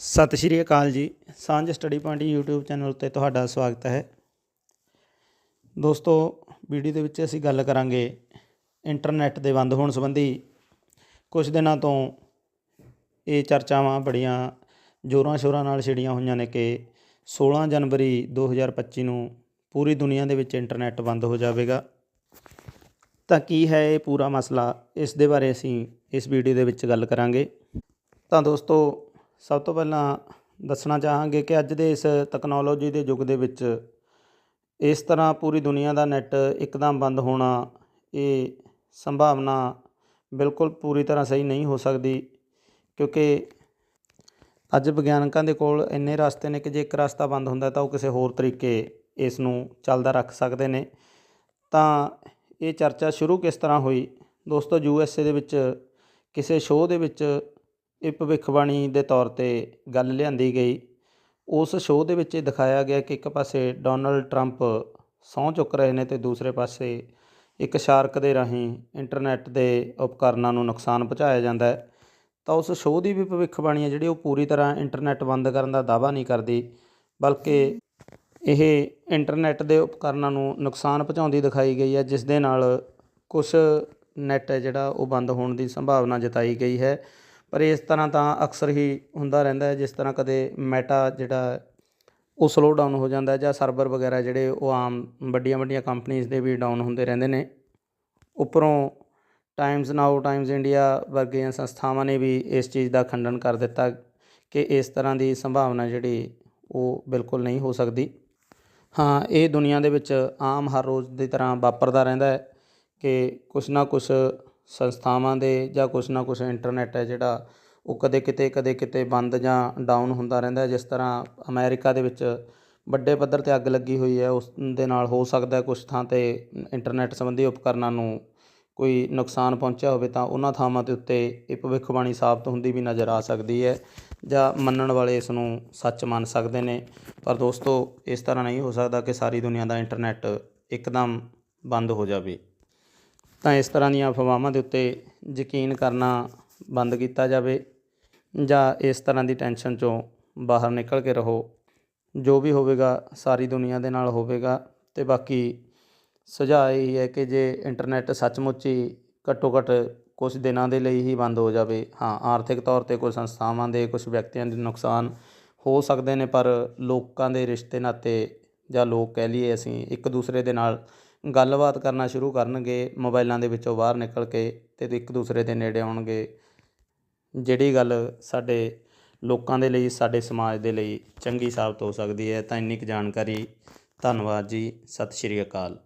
ਸਤਿ ਸ਼੍ਰੀ ਅਕਾਲ ਜੀ। ਸਾਂਝ ਸਟੱਡੀ ਪੁਆਇੰਟ YouTube ਚੈਨਲ ਉੱਤੇ ਤੁਹਾਡਾ ਸਵਾਗਤ ਹੈ। ਦੋਸਤੋ, ਵੀਡੀਓ ਦੇ ਵਿੱਚ ਅਸੀਂ ਗੱਲ ਕਰਾਂਗੇ ਇੰਟਰਨੈਟ ਦੇ ਬੰਦ ਹੋਣ ਸੰਬੰਧੀ। ਕੁਝ ਦਿਨਾਂ ਤੋਂ ਇਹ ਚਰਚਾਵਾਂ ਬੜੀਆਂ ਜ਼ੋਰਾਂ ਸ਼ੋਰਾਂ ਨਾਲ ਛਿੜੀਆਂ ਹੋਈਆਂ ਨੇ ਕਿ 16 ਜਨਵਰੀ 2025 ਨੂੰ ਪੂਰੀ ਦੁਨੀਆ ਦੇ ਵਿੱਚ ਇੰਟਰਨੈਟ ਬੰਦ ਹੋ ਜਾਵੇਗਾ। ਤਾਂ ਕੀ ਹੈ ਇਹ ਪੂਰਾ ਮਸਲਾ? ਇਸ ਦੇ ਬਾਰੇ ਅਸੀਂ ਇਸ ਵੀਡੀਓ ਦੇ ਵਿੱਚ ਗੱਲ ਕਰਾਂਗੇ। ਤਾਂ ਦੋਸਤੋ ਸਭ ਤੋਂ ਪਹਿਲਾਂ ਦੱਸਣਾ ਚਾਹਾਂਗੇ ਕਿ ਅੱਜ ਦੇ ਇਸ ਤਕਨੋਲੋਜੀ ਦੇ ਯੁੱਗ ਦੇ ਵਿੱਚ ਇਸ ਤਰ੍ਹਾਂ ਪੂਰੀ ਦੁਨੀਆ ਦਾ ਨੈੱਟ ਇੱਕਦਮ ਬੰਦ ਹੋਣਾ, ਇਹ ਸੰਭਾਵਨਾ ਬਿਲਕੁਲ ਪੂਰੀ ਤਰ੍ਹਾਂ ਸਹੀ ਨਹੀਂ ਹੋ ਸਕਦੀ ਕਿਉਂਕਿ ਅੱਜ ਵਿਗਿਆਨਕਾਂ ਦੇ ਕੋਲ ਇੰਨੇ ਰਸਤੇ ਨੇ ਕਿ ਜੇ ਇੱਕ ਰਸਤਾ ਬੰਦ ਹੁੰਦਾ ਤਾਂ ਉਹ ਕਿਸੇ ਹੋਰ ਤਰੀਕੇ ਇਸ ਨੂੰ ਚੱਲਦਾ ਰੱਖ ਸਕਦੇ ਨੇ। ਤਾਂ ਇਹ ਚਰਚਾ ਸ਼ੁਰੂ ਕਿਸ ਤਰ੍ਹਾਂ ਹੋਈ? ਦੋਸਤੋ, ਯੂ ਐਸ ਏ ਦੇ ਵਿੱਚ, ਕਿਸੇ ਸ਼ੋਅ ਦੇ ਵਿੱਚ ਇਹ ਭਵਿੱਖਬਾਣੀ ਦੇ ਤੌਰ ਤੇ ਗੱਲ ਲਿਆਂਦੀ ਗਈ। ਉਸ ਸ਼ੋਅ ਦੇ ਵਿੱਚ ਇਹ ਦਿਖਾਇਆ ਗਿਆ ਕਿ ਇੱਕ ਪਾਸੇ ਡੋਨਲਡ ਟਰੰਪ ਸਹੁੰ ਚੁੱਕ ਰਹੇ ਨੇ ਤੇ ਦੂਸਰੇ ਪਾਸੇ ਇੱਕ ਸ਼ਾਰਕ ਦੇ ਰਾਹੀਂ ਇੰਟਰਨੈਟ ਦੇ ਉਪਕਰਨਾਂ ਨੂੰ ਨੁਕਸਾਨ ਪਹੁੰਚਾਇਆ ਜਾਂਦਾ ਹੈ। ਤਾਂ ਉਸ ਸ਼ੋਅ ਦੀ ਵੀ ਭਵਿੱਖਬਾਣੀ ਹੈ ਜਿਹੜੀ ਉਹ ਪੂਰੀ ਤਰ੍ਹਾਂ ਇੰਟਰਨੈਟ ਬੰਦ ਕਰਨ ਦਾ ਦਾਅਵਾ ਨਹੀਂ ਕਰਦੀ, ਬਲਕਿ ਇਹ ਇੰਟਰਨੈਟ ਦੇ ਉਪਕਰਨਾਂ ਨੂੰ ਨੁਕਸਾਨ ਪਹੁੰਚਾਉਂਦੀ ਦਿਖਾਈ ਗਈ ਹੈ, ਜਿਸ ਦੇ ਨਾਲ ਕੁਝ ਨੈੱਟ ਹੈ ਜਿਹੜਾ ਉਹ ਬੰਦ ਹੋਣ ਦੀ ਸੰਭਾਵਨਾ ਜਤਾਈ ਗਈ ਹੈ। ਪਰ ਇਸ ਤਰ੍ਹਾਂ ਤਾਂ ਅਕਸਰ ਹੀ ਹੁੰਦਾ ਰਹਿੰਦਾ ਹੈ, ਜਿਸ ਤਰ੍ਹਾਂ ਕਦੇ ਮੈਟਾ ਜਿਹੜਾ ਉਹ ਸਲੋ ਡਾਊਨ ਹੋ ਜਾਂਦਾ ਜਾਂ ਸਰਵਰ ਵਗੈਰਾ ਜਿਹੜੇ ਉਹ ਆਮ ਵੱਡੀਆਂ ਵੱਡੀਆਂ ਕੰਪਨੀਆਂ ਦੇ ਵੀ ਡਾਊਨ ਹੁੰਦੇ ਰਹਿੰਦੇ ਨੇ। ਉੱਪਰੋਂ ਟਾਈਮਜ਼ ਨਾਓ ਟਾਈਮਜ਼ ਇੰਡੀਆ ਵਰਗੀਆਂ ਸੰਸਥਾਵਾਂ ਨੇ ਵੀ ਇਸ ਚੀਜ਼ ਦਾ ਖੰਡਨ ਕਰ ਦਿੱਤਾ ਕਿ ਇਸ ਤਰ੍ਹਾਂ ਦੀ ਸੰਭਾਵਨਾ ਜਿਹੜੀ ਉਹ ਬਿਲਕੁਲ ਨਹੀਂ ਹੋ ਸਕਦੀ। ਹਾਂ, ਇਹ ਦੁਨੀਆ ਦੇ ਵਿੱਚ ਆਮ ਹਰ ਰੋਜ਼ ਦੀ ਤਰ੍ਹਾਂ ਵਾਪਰਦਾ ਰਹਿੰਦਾ ਹੈ ਕਿ ਕੁਛ ਨਾ ਕੁਛ ਸੰਸਥਾਵਾਂ ਦੇ ਜਾਂ ਕੁਛ ਨਾ ਕੁਛ ਇੰਟਰਨੈਟ ਹੈ ਜਿਹੜਾ ਉਹ ਕਦੇ ਕਿਤੇ ਕਦੇ ਕਿਤੇ ਬੰਦ ਜਾਂ ਡਾਊਨ ਹੁੰਦਾ ਰਹਿੰਦਾ ਜਿਸ ਤਰ੍ਹਾਂ ਅਮੈਰੀਕਾ ਦੇ ਵਿੱਚ ਵੱਡੇ ਪੱਧਰ ਤੇ ਅੱਗ ਲੱਗੀ ਹੋਈ ਹੈ, ਉਸ ਦੇ ਨਾਲ ਹੋ ਸਕਦਾ ਹੈ ਕੁਛ ਥਾਂ ਤੇ ਇੰਟਰਨੈਟ ਸੰਬੰਧੀ ਉਪਕਰਨਾਂ ਨੂੰ ਕੋਈ ਨੁਕਸਾਨ ਪਹੁੰਚਿਆ ਹੋਵੇ ਤਾਂ ਉਹਨਾਂ ਥਾਵਾਂ ਦੇ ਉੱਤੇ ਇਹ ਭਵਿੱਖਬਾਣੀ ਸਾਬਤ ਹੁੰਦੀ ਵੀ ਨਜ਼ਰ ਆ ਸਕਦੀ ਹੈ ਜਾਂ ਮੰਨਣ ਵਾਲੇ ਇਸ ਨੂੰ ਸੱਚ ਮੰਨ ਸਕਦੇ ਨੇ। ਪਰ ਦੋਸਤੋ, ਇਸ ਤਰ੍ਹਾਂ ਨਹੀਂ ਹੋ ਸਕਦਾ ਕਿ ਸਾਰੀ ਦੁਨੀਆ ਦਾ ਇੰਟਰਨੈਟ ਇੱਕਦਮ ਬੰਦ ਹੋ ਜਾਵੇ। ਤਾਂ ਇਸ ਤਰ੍ਹਾਂ ਦੀਆਂ ਅਫਵਾਹਾਂ ਦੇ ਉੱਤੇ ਯਕੀਨ ਕਰਨਾ ਬੰਦ ਕੀਤਾ ਜਾਵੇ ਜਾਂ ਇਸ ਤਰ੍ਹਾਂ ਦੀ ਟੈਨਸ਼ਨ ਚੋਂ ਬਾਹਰ ਨਿਕਲ ਕੇ ਰਹੋ। ਜੋ ਵੀ ਹੋਵੇਗਾ, ਸਾਰੀ ਦੁਨੀਆ ਦੇ ਨਾਲ ਹੋਵੇਗਾ ਤੇ ਬਾਕੀ ਸੁਝਾਅ ਇਹ ਹੈ ਕਿ ਜੇ ਇੰਟਰਨੈਟ ਸੱਚਮੁੱਚ ਹੀ ਘੱਟੋ ਘੱਟ ਕੁਝ ਦਿਨਾਂ ਦੇ ਲਈ ਹੀ ਬੰਦ ਹੋ ਜਾਵੇ, ਹਾਂ, ਆਰਥਿਕ ਤੌਰ ਤੇ ਕੁਝ ਸੰਸਥਾਵਾਂ ਦੇ ਕੁਝ ਵਿਅਕਤੀਆਂ ਦੇ ਨੁਕਸਾਨ ਹੋ ਸਕਦੇ ਨੇ, ਪਰ ਲੋਕਾਂ ਦੇ ਰਿਸ਼ਤੇ ਨਾਤੇ ਜਾਂ ਲੋਕ ਕਹਿ ਲਈਏ ਅਸੀਂ ਇੱਕ ਦੂਸਰੇ ਦੇ ਨਾਲ ਗੱਲਬਾਤ ਕਰਨਾ ਸ਼ੁਰੂ ਕਰਨਗੇ ਮੋਬਾਈਲਾਂ ਦੇ ਵਿੱਚੋਂ ਬਾਹਰ ਨਿਕਲ ਕੇ ਅਤੇ ਇੱਕ ਦੂਸਰੇ ਦੇ ਨੇੜੇ ਆਉਣਗੇ। ਜਿਹੜੀ ਗੱਲ ਸਾਡੇ ਲੋਕਾਂ ਦੇ ਲਈ, ਸਾਡੇ ਸਮਾਜ ਦੇ ਲਈ ਚੰਗੀ ਸਾਬਤ ਹੋ ਸਕਦੀ ਹੈ, ਤਾਂ ਇੰਨੀ ਕੁ ਜਾਣਕਾਰੀ। ਧੰਨਵਾਦ ਜੀ, ਸਤਿ ਸ਼੍ਰੀ ਅਕਾਲ।